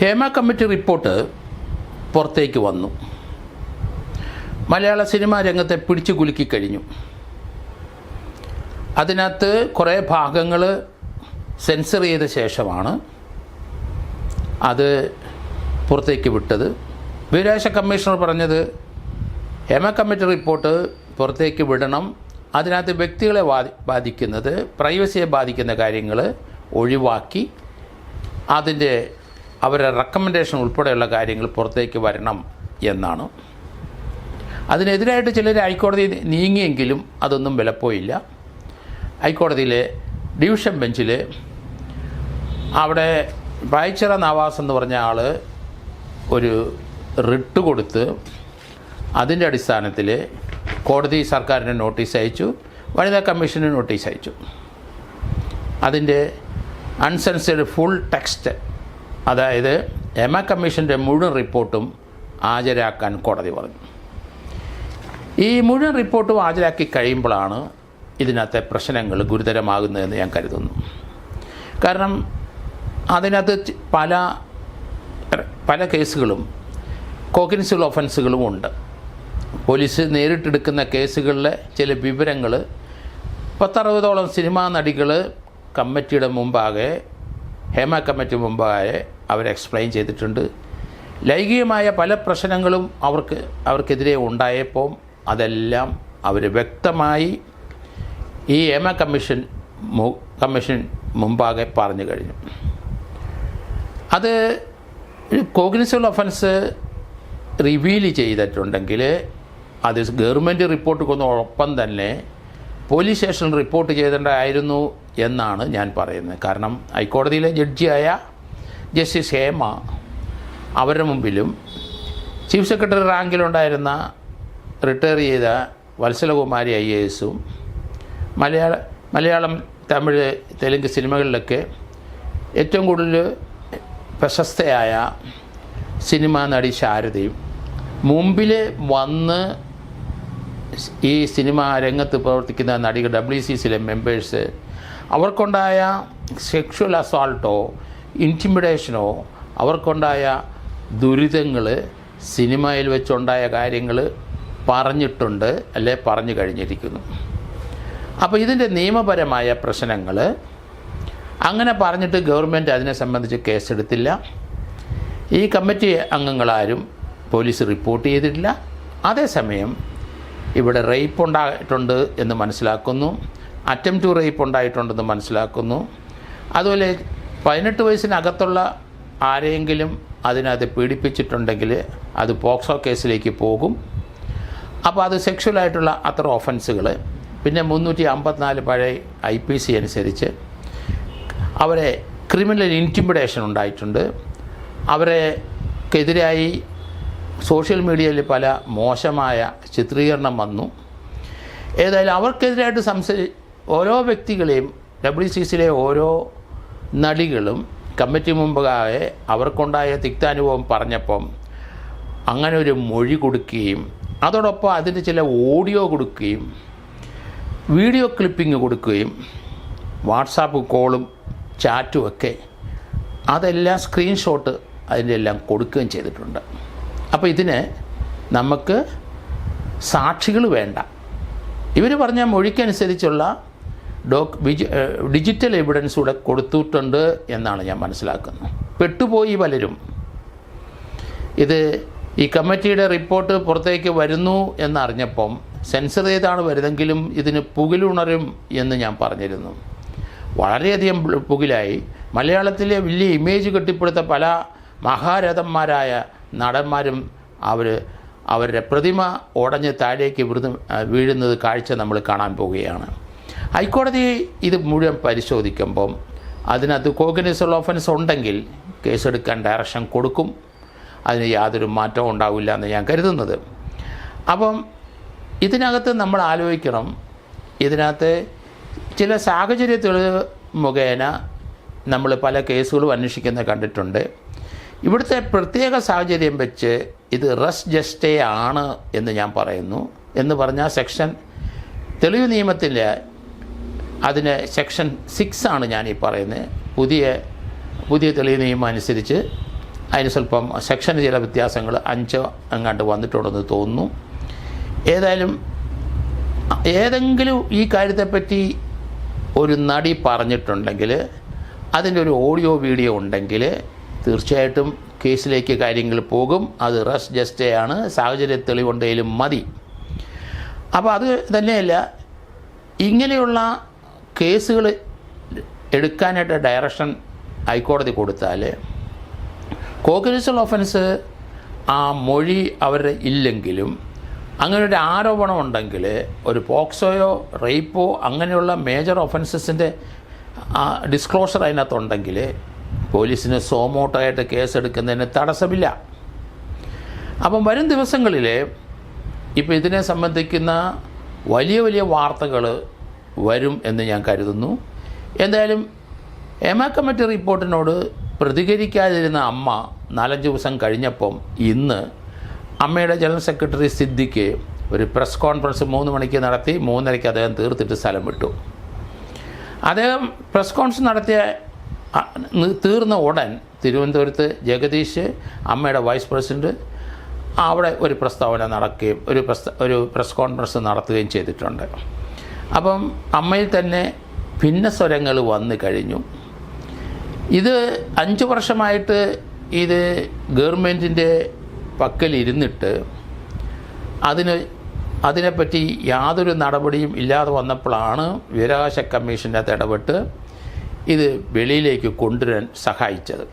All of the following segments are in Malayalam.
ഹേമ കമ്മിറ്റി റിപ്പോർട്ട് പുറത്തേക്ക് വന്നു. മലയാള സിനിമാ രംഗത്തെ പിടിച്ചു കുലുക്കി കഴിഞ്ഞു. അതിനകത്ത് കുറേ ഭാഗങ്ങൾ സെൻസർ ചെയ്ത ശേഷമാണ് അത് പുറത്തേക്ക് വിട്ടത്. വിദേശ കമ്മീഷണർ പറഞ്ഞത് ഹേമ കമ്മിറ്റി റിപ്പോർട്ട് പുറത്തേക്ക് വിടണം. അതിനകത്ത് വ്യക്തികളെ ബാധി ബാധിക്കുന്നത് പ്രൈവസിയെ ബാധിക്കുന്ന കാര്യങ്ങൾ ഒഴിവാക്കി അതിന്റെ അവരുടെ റെക്കമെൻഡേഷൻ ഉൾപ്പെടെയുള്ള കാര്യങ്ങൾ പുറത്തേക്ക് വരണം എന്നാണ്. അതിനെതിരായിട്ട് ചിലർ ഹൈക്കോടതി നീങ്ങിയെങ്കിലും അതൊന്നും വിലപ്പോയില്ല. ഹൈക്കോടതിയിലെ ഡിവിഷൻ ബെഞ്ചിൽ അവിടെ പായച്ചിറ നവാസ് എന്ന് പറഞ്ഞ ആൾ ഒരു റിട്ട് കൊടുത്ത് അതിന്റെ അടിസ്ഥാനത്തിൽ കോടതി സർക്കാരിന് നോട്ടീസ് അയച്ചു വനിതാ കമ്മീഷന് നോട്ടീസ് അയച്ചു. അതിന്റെ അൺസെൻസേഡ് ഫുൾ ടെക്സ്റ്റ് അതായത് എമ കമ്മീഷന്റെ മുഴുവൻ റിപ്പോർട്ടും ഹാജരാക്കാൻ കോടതി പറഞ്ഞു. ഈ മുഴുവൻ റിപ്പോർട്ടും ഹാജരാക്കി കഴിയുമ്പോഴാണ് ഇതിനകത്തെ പ്രശ്നങ്ങൾ ഗുരുതരമാകുന്നതെന്ന് ഞാൻ കരുതുന്നു. കാരണം അതിനകത്ത് പല പല കേസുകളും കോഗ്നിസിബിൾ ഒഫൻസുകളും ഉണ്ട്. പോലീസ് നേരിട്ടെടുക്കുന്ന കേസുകളിലെ ചില വിവരങ്ങൾ പത്തറുപതോളം സിനിമാ നടികൾ കമ്മിറ്റിയുടെ മുമ്പാകെ ഹേമ കമ്മിറ്റി മുമ്പാകെ അവർ എക്സ്പ്ലെയിൻ ചെയ്തിട്ടുണ്ട്. ലൈംഗികമായ പല പ്രശ്നങ്ങളും അവർക്ക് അവർക്കെതിരെ ഉണ്ടായപ്പോൾ അതെല്ലാം അവർ വ്യക്തമായി ഈ എമ കമ്മീഷൻ കമ്മീഷൻ മുമ്പാകെ പറഞ്ഞു കഴിഞ്ഞു. അത് കോഗ്നിസബിൾ ഒഫൻസ് റിവീൽ ചെയ്തിട്ടുണ്ടെങ്കിൽ അത് ഗവൺമെന്റ് റിപ്പോർട്ട് കൊന്നൊപ്പം തന്നെ പോലീസ് സ്റ്റേഷനിൽ റിപ്പോർട്ട് ചെയ്തിട്ടുണ്ടായിരുന്നു എന്നാണ് ഞാൻ പറയുന്നത്. കാരണം ഹൈക്കോടതിയിലെ ജഡ്ജിയായ ജസ്റ്റിസ് ഹേമ അവരുടെ മുമ്പിലും ചീഫ് സെക്രട്ടറി റാങ്കിലുണ്ടായിരുന്ന റിട്ടയർ ചെയ്ത വത്സലകുമാരി ഐ എ എസും മലയാള മലയാളം തമിഴ് തെലുങ്ക് സിനിമകളിലൊക്കെ ഏറ്റവും കൂടുതൽ പ്രശസ്തയായ സിനിമാ നടി ശാരദയും മുമ്പിൽ വന്ന് ഈ സിനിമാ രംഗത്ത് പ്രവർത്തിക്കുന്ന നടികൾ ഡബ്ല്യു സി സിയിലെ മെമ്പേഴ്സ് അവർക്കുണ്ടായ സെക്ഷൽ അസോൾട്ടോ ഇന്റിമിഡേഷനോ അവർക്കുണ്ടായ ദുരിതങ്ങൾ സിനിമയിൽ വെച്ചുണ്ടായ കാര്യങ്ങൾ പറഞ്ഞിട്ടുണ്ട് അല്ലെ പറഞ്ഞു കഴിഞ്ഞിരിക്കുന്നു. അപ്പോൾ ഇതിന്റെ നിയമപരമായ പ്രശ്നങ്ങൾ അങ്ങനെ പറഞ്ഞിട്ട് ഗവൺമെന്റ് അതിനെ സംബന്ധിച്ച് കേസെടുത്തില്ല. ഈ കമ്മിറ്റി അംഗങ്ങളാരും പോലീസ് റിപ്പോർട്ട് ചെയ്തിട്ടില്ല. അതേസമയം ഇവിടെ റേപ്പ് ഉണ്ടായിട്ടുണ്ട് എന്ന് മനസ്സിലാക്കുന്നു. അറ്റംപ്റ്റ് ടു റേപ്പ് ഉണ്ടായിട്ടുണ്ടെന്ന് മനസ്സിലാക്കുന്നു. അതുപോലെ പതിനെട്ട് വയസ്സിനകത്തുള്ള ആരെയെങ്കിലും അതിനകത്ത് പീഡിപ്പിച്ചിട്ടുണ്ടെങ്കിൽ അത് പോക്സോ കേസിലേക്ക് പോകും. അപ്പോൾ അത് സെക്ഷുവലായിട്ടുള്ള അത്ര ഒഫൻസുകൾ പിന്നെ മുന്നൂറ്റി അമ്പത്തിനാല് പഴയ ഐ പി സി അനുസരിച്ച് അവരെ ക്രിമിനൽ ഇന്റിമിഡേഷൻ ഉണ്ടായിട്ടുണ്ട്. അവരെ ക്കെതിരായി സോഷ്യൽ മീഡിയയിൽ പല മോശമായ ചിത്രീകരണം വന്നു. ഏതായാലും അവർക്കെതിരായിട്ട് സംസാരി ഓരോ വ്യക്തികളെയും ഡബ്ല്യു സി സിയിലെ ഓരോ നടികളും കമ്മിറ്റി മുമ്പാകെ അവർക്കുണ്ടായ തിക്താനുഭവം പറഞ്ഞപ്പം അങ്ങനെ ഒരു മൊഴി കൊടുക്കുകയും അതോടൊപ്പം അതിന്റെ ചില ഓഡിയോ കൊടുക്കുകയും വീഡിയോ ക്ലിപ്പിംഗ് കൊടുക്കുകയും വാട്സാപ്പ് കോളും ചാറ്റും ഒക്കെ അതെല്ലാം സ്ക്രീൻഷോട്ട് അതിന്റെ എല്ലാം കൊടുക്കുകയും ചെയ്തിട്ടുണ്ട്. അപ്പോൾ ഇതിന് നമുക്ക് സാക്ഷികൾ വേണ്ട. ഇവർ പറഞ്ഞ മൊഴിക്കനുസരിച്ചുള്ള ഡോക് ഡിജിറ്റൽ എവിഡൻസ് കൂടെ കൊടുത്തിട്ടുണ്ട് എന്നാണ് ഞാൻ മനസ്സിലാക്കുന്നത്. പെട്ടുപോയി പലരും. ഇത് ഈ കമ്മിറ്റിയുടെ റിപ്പോർട്ട് പുറത്തേക്ക് വരുന്നു എന്നറിഞ്ഞപ്പം സെൻസർ ചെയ്താണ് വരുന്നെങ്കിലും ഇതിന് പുകിലുണരും എന്ന് ഞാൻ പറഞ്ഞിരുന്നു. വളരെയധികം പുകിലായി. മലയാളത്തിലെ വലിയ ഇമേജ് കെട്ടിപ്പടുത്ത പല മഹാരഥന്മാരായ നടന്മാരും അവർ അവരുടെ പ്രതിമ ഉടഞ്ഞ് താഴേക്ക് വീഴുന്നത് കാഴ്ച നമ്മൾ കാണാൻ പോവുകയാണ്. ഹൈക്കോടതി ഇത് മുഴുവൻ പരിശോധിക്കുമ്പം അതിനകത്ത് കോഗ്നിസൽ ഓഫൻസ് ഉണ്ടെങ്കിൽ കേസെടുക്കാൻ ഡയറക്ഷൻ കൊടുക്കും. അതിന് യാതൊരു മാറ്റവും ഉണ്ടാവില്ല എന്ന് ഞാൻ കരുതുന്നത്. അപ്പം ഇതിനകത്ത് നമ്മൾ ആലോചിക്കണം. ഇതിനകത്ത് ചില സാഹചര്യ തെളിവ് മുഖേന നമ്മൾ പല കേസുകളും അന്വേഷിക്കുന്നത് കണ്ടിട്ടുണ്ട്. ഇവിടുത്തെ പ്രത്യേക സാഹചര്യം വെച്ച് ഇത് റസ് ജസ്റ്റേ ആണ് എന്ന് ഞാൻ പറയുന്നു. എന്ന് പറഞ്ഞാൽ സെക്ഷൻ തെളിവ് നിയമത്തിന്റെ അതിന് സെക്ഷൻ സിക്സ് ആണ് ഞാൻ ഈ പറയുന്നത് പുതിയ പുതിയ തെളിവ് നിയമം അനുസരിച്ച് അതിന് സ്വല്പം സെക്ഷന് ചില വ്യത്യാസങ്ങൾ അഞ്ചോ എങ്ങാണ്ട് വന്നിട്ടുണ്ടെന്ന് തോന്നുന്നു. ഏതായാലും ഏതെങ്കിലും ഈ കാര്യത്തെപ്പറ്റി ഒരു നടി പറഞ്ഞിട്ടുണ്ടെങ്കിൽ അതിന്റെ ഒരു ഓഡിയോ വീഡിയോ ഉണ്ടെങ്കിൽ തീർച്ചയായിട്ടും കേസിലേക്ക് കാര്യങ്ങൾ പോകും. അത് റസ് ജസ്റ്റേ ആണ് സാഹചര്യ തെളിവുണ്ടെങ്കിലും മതി. അപ്പോൾ അത് തന്നെയല്ല ഇങ്ങനെയുള്ള കേസുകൾ എടുക്കാനായിട്ട് ഡയറക്ഷൻ ഹൈക്കോടതി കൊടുത്താൽ കോഗ്നിസൽ ഒഫൻസ് ആ മൊഴി അവരുടെ ഇല്ലെങ്കിലും അങ്ങനെ ഒരു ആരോപണം ഉണ്ടെങ്കിൽ ഒരു പോക്സോയോ റേപ്പോ അങ്ങനെയുള്ള മേജർ ഒഫൻസസിന്റെ ഡിസ്ക്ലോഷർ അതിനകത്തുണ്ടെങ്കിൽ പോലീസിന് സോമോട്ടായിട്ട് കേസെടുക്കുന്നതിന് തടസ്സമില്ല. അപ്പം വരും ദിവസങ്ങളിൽ ഇപ്പോൾ ഇതിനെ സംബന്ധിക്കുന്ന വലിയ വലിയ വാർത്തകൾ വരും എന്ന് ഞാൻ കരുതുന്നു. എന്തായാലും എമ കമ്മിറ്റി റിപ്പോർട്ടിനോട് പ്രതികരിക്കാതിരുന്ന അമ്മ നാലഞ്ച് ദിവസം കഴിഞ്ഞപ്പം ഇന്ന് അമ്മയുടെ ജനറൽ സെക്രട്ടറി സിദ്ദിഖ് ഒരു പ്രസ് കോൺഫറൻസ് മൂന്ന് മണിക്ക് നടത്തി മൂന്നരയ്ക്ക് അദ്ദേഹം തീർത്തിട്ട് സ്ഥലം വിട്ടു. അദ്ദേഹം പ്രസ് കോൺഫറൻസ് നടത്തിയ തീർന്ന ഉടൻ തിരുവനന്തപുരത്ത് ജഗദീഷ് അമ്മയുടെ വൈസ് പ്രസിഡന്റ് അവിടെ ഒരു പ്രസ്താവന നടക്കുകയും ഒരു പ്രസ്ത ഒരു പ്രസ് കോൺഫറൻസ് നടത്തുകയും ചെയ്തിട്ടുണ്ട്. അപ്പം അമ്മയിൽ തന്നെ ഭിന്നസ്വരങ്ങൾ വന്നു കഴിഞ്ഞു. ഇത് അഞ്ച് വർഷമായിട്ട് ഇത് ഗവൺമെന്റിന്റെ പക്കലിരുന്നിട്ട് അതിന് അതിനെപ്പറ്റി യാതൊരു നടപടിയും ഇല്ലാതെ വന്നപ്പോഴാണ് വിവരാവകാശ കമ്മീഷന്റെ ഇടപെട്ട് ഇത് വെളിയിലേക്ക് കൊണ്ടുവരാൻ സഹായിച്ചത്.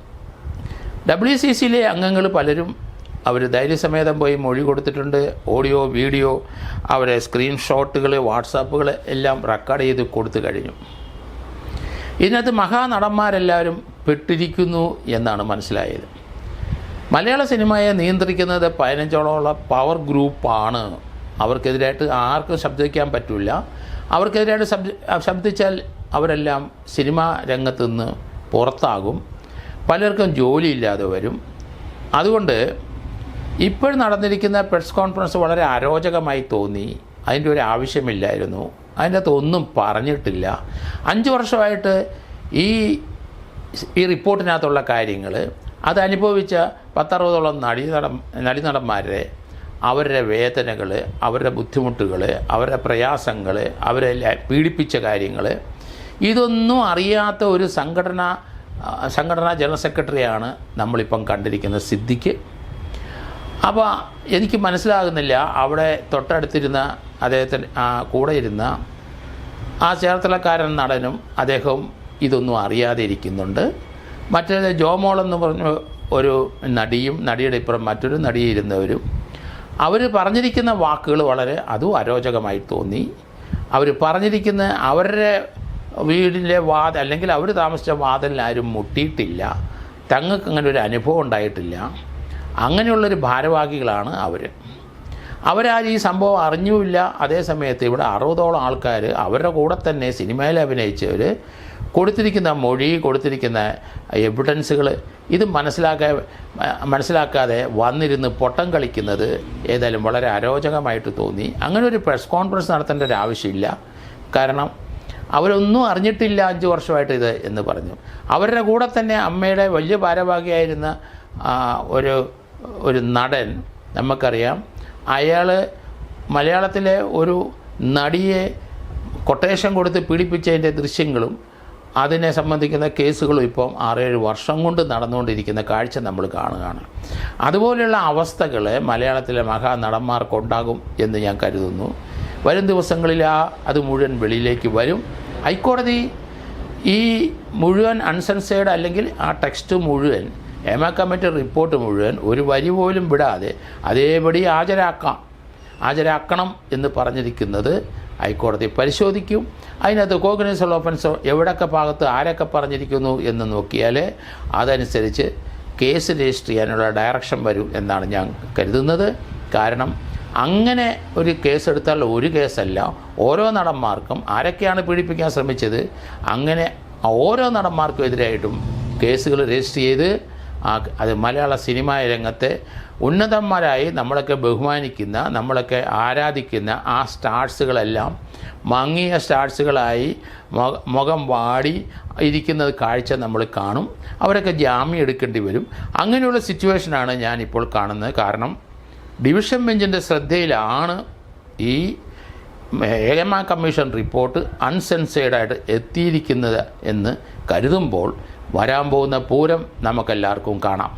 ഡബ്ല്യു സി സിയിലെ അംഗങ്ങൾ പലരും അവർ ധൈര്യസമേതം പോയി മൊഴി കൊടുത്തിട്ടുണ്ട്. ഓഡിയോ വീഡിയോ അവരെ സ്ക്രീൻഷോട്ടുകൾ വാട്സാപ്പുകൾ എല്ലാം റെക്കോർഡ് ചെയ്ത് കൊടുത്തു കഴിഞ്ഞു. ഇതിനകത്ത് മഹാനടന്മാരെല്ലാവരും പെട്ടിരിക്കുന്നു എന്നാണ് മനസ്സിലായത്. മലയാള സിനിമയെ നിയന്ത്രിക്കുന്നത് പതിനഞ്ചോളമുള്ള പവർ ഗ്രൂപ്പാണ്. അവർക്കെതിരായിട്ട് ആർക്കും ശബ്ദിക്കാൻ പറ്റില്ല അവർക്കെതിരായിട്ട് ശബ്ദ ശബ്ദിച്ചാൽ അവരെല്ലാം സിനിമാ രംഗത്തുനിന്ന് പുറത്താകും. പലർക്കും ജോലിയില്ലാതെ വരും. അതുകൊണ്ട് ഇപ്പോൾ നടന്നിരിക്കുന്ന പ്രസ് കോൺഫറൻസ് വളരെ അരോചകമായി തോന്നി. അതിന്റെ ഒരു ആവശ്യമില്ലായിരുന്നു. അതിന്റെ അകത്ത് ഒന്നും പറഞ്ഞിട്ടില്ല. അഞ്ച് വർഷമായിട്ട് ഈ ഈ റിപ്പോർട്ടിനകത്തുള്ള കാര്യങ്ങൾ അത് അനുഭവിച്ച പത്തറുപതോളം നടീനട നടിനടന്മാരെ അവരുടെ വേദനകൾ അവരുടെ ബുദ്ധിമുട്ടുകൾ അവരുടെ പ്രയാസങ്ങൾ അവരെ പീഡിപ്പിച്ച കാര്യങ്ങൾ ഇതൊന്നും അറിയാത്ത ഒരു സംഘടന സംഘടനാ ജനറൽ സെക്രട്ടറിയാണ് നമ്മളിപ്പം കണ്ടിരിക്കുന്ന സിദ്ദിഖ് അപ്പോൾ എനിക്ക് മനസ്സിലാകുന്നില്ല. അവിടെ തൊട്ടടുത്തിരുന്ന അദ്ദേഹത്തിന് കൂടെ ഇരുന്ന ആ ചേർത്തലക്കാരൻ നടനും അദ്ദേഹം ഇതൊന്നും അറിയാതെ ഇരിക്കുന്നുണ്ട് മറ്റേത് ജോമോൾ എന്ന് പറഞ്ഞ ഒരു നടിയും നടിയുടെ ഇപ്പുറം മറ്റൊരു നടി ഇരുന്നവരും അവർ പറഞ്ഞിരിക്കുന്ന വാക്കുകൾ വളരെ അതും അരോചകമായി തോന്നി. അവർ പറഞ്ഞിരിക്കുന്ന അവരുടെ വീടിന്റെ വാത അല്ലെങ്കിൽ അവർ താമസിച്ച വാതിലിൽ ആരും മുട്ടിയിട്ടില്ല. തങ്ങൾക്ക് അങ്ങനെ ഒരു അനുഭവം ഉണ്ടായിട്ടില്ല. അങ്ങനെയുള്ളൊരു ഭാരവാഹികളാണ് അവർ അവരാരും ഈ സംഭവം അറിഞ്ഞുമില്ല. അതേസമയത്ത് ഇവിടെ അറുപതോളം ആൾക്കാർ അവരുടെ കൂടെ തന്നെ സിനിമയിൽ അഭിനയിച്ചവർ കൊടുത്തിരിക്കുന്ന മൊഴി കൊടുത്തിരിക്കുന്ന എവിഡൻസുകൾ ഇത് മനസ്സിലാക്കാ മനസ്സിലാക്കാതെ വന്നിരുന്ന് പൊട്ടം കളിക്കുന്നത് ഏതായാലും വളരെ അരോചകമായിട്ട് തോന്നി. അങ്ങനെ ഒരു പ്രസ് കോൺഫറൻസ് നടത്തേണ്ട ഒരു ആവശ്യമില്ല. കാരണം അവരൊന്നും അറിഞ്ഞിട്ടില്ല അഞ്ച് വർഷമായിട്ട് ഇത് എന്ന് പറഞ്ഞു. അവരുടെ കൂടെ തന്നെ അമ്മയുടെ വലിയ ഭാരവാഹിയായിരുന്ന ഒരു ഒരു നടൻ നമുക്കറിയാം. അയാൾ മലയാളത്തിലെ ഒരു നടിയെ കൊട്ടേഷൻ കൊടുത്ത് പീഡിപ്പിച്ചതിന്റെ ദൃശ്യങ്ങളും അതിനെ സംബന്ധിക്കുന്ന കേസുകളും ഇപ്പം ആറേഴ് വർഷം കൊണ്ട് നടന്നുകൊണ്ടിരിക്കുന്ന കാഴ്ച നമ്മൾ കാണുകയാണ്. അതുപോലെയുള്ള അവസ്ഥകൾ മലയാളത്തിലെ മഹാനടന്മാർക്കുണ്ടാകും എന്ന് ഞാൻ കരുതുന്നു. വരും ദിവസങ്ങളിൽ ആ അത് മുഴുവൻ വെളിയിലേക്ക് വരും. ഹൈക്കോടതി ഈ മുഴുവൻ അൺസെൻസേഡ് അല്ലെങ്കിൽ ആ ടെക്സ്റ്റ് മുഴുവൻ എമ കമ്മിറ്റി റിപ്പോർട്ട് മുഴുവൻ ഒരു വരി പോലും വിടാതെ അതേപടി ഹാജരാക്കാം. ഹാജരാക്കണം എന്ന് പറഞ്ഞിരിക്കുന്നത് ഹൈക്കോടതി പരിശോധിക്കും. അതിനകത്ത് കോഗ്നിസൽ ഓഫൻസ് എവിടൊക്കെ ഭാഗത്ത് ആരൊക്കെ പറഞ്ഞിരിക്കുന്നു എന്ന് നോക്കിയാൽ അതനുസരിച്ച് കേസ് രജിസ്റ്റർ ചെയ്യാനുള്ള ഡയറക്ഷൻ വരും എന്നാണ് ഞാൻ കരുതുന്നത്. കാരണം അങ്ങനെ ഒരു കേസെടുത്താൽ ഒരു കേസല്ല ഓരോ നടന്മാർക്കും ആരൊക്കെയാണ് പീഡിപ്പിക്കാൻ ശ്രമിച്ചത് അങ്ങനെ ഓരോ നടന്മാർക്കും എതിരായിട്ടും കേസുകൾ രജിസ്റ്റർ ചെയ്ത് ആ അത് മലയാള സിനിമാ രംഗത്തെ ഉന്നതന്മാരായി നമ്മളൊക്കെ ബഹുമാനിക്കുന്ന നമ്മളൊക്കെ ആരാധിക്കുന്ന ആ സ്റ്റാർസുകളെല്ലാം മങ്ങിയ സ്റ്റാർസുകളായി മുഖം വാടി ഇരിക്കുന്നത് കാഴ്ച നമ്മൾ കാണും. അവരൊക്കെ ജാമ്യം എടുക്കേണ്ടി വരും. അങ്ങനെയുള്ള സിറ്റുവേഷനാണ് ഞാനിപ്പോൾ കാണുന്നത്. കാരണം ഡിവിഷൻ ബെഞ്ചിന്റെ ശ്രദ്ധയിലാണ് ഈ ഏകമാ കമ്മീഷൻ റിപ്പോർട്ട് അൺസെൻസേഡായിട്ട് എത്തിയിരിക്കുന്നത് എന്ന് കരുതുമ്പോൾ വരാൻ പോകുന്ന പൂരം നമുക്കെല്ലാവർക്കും കാണാം.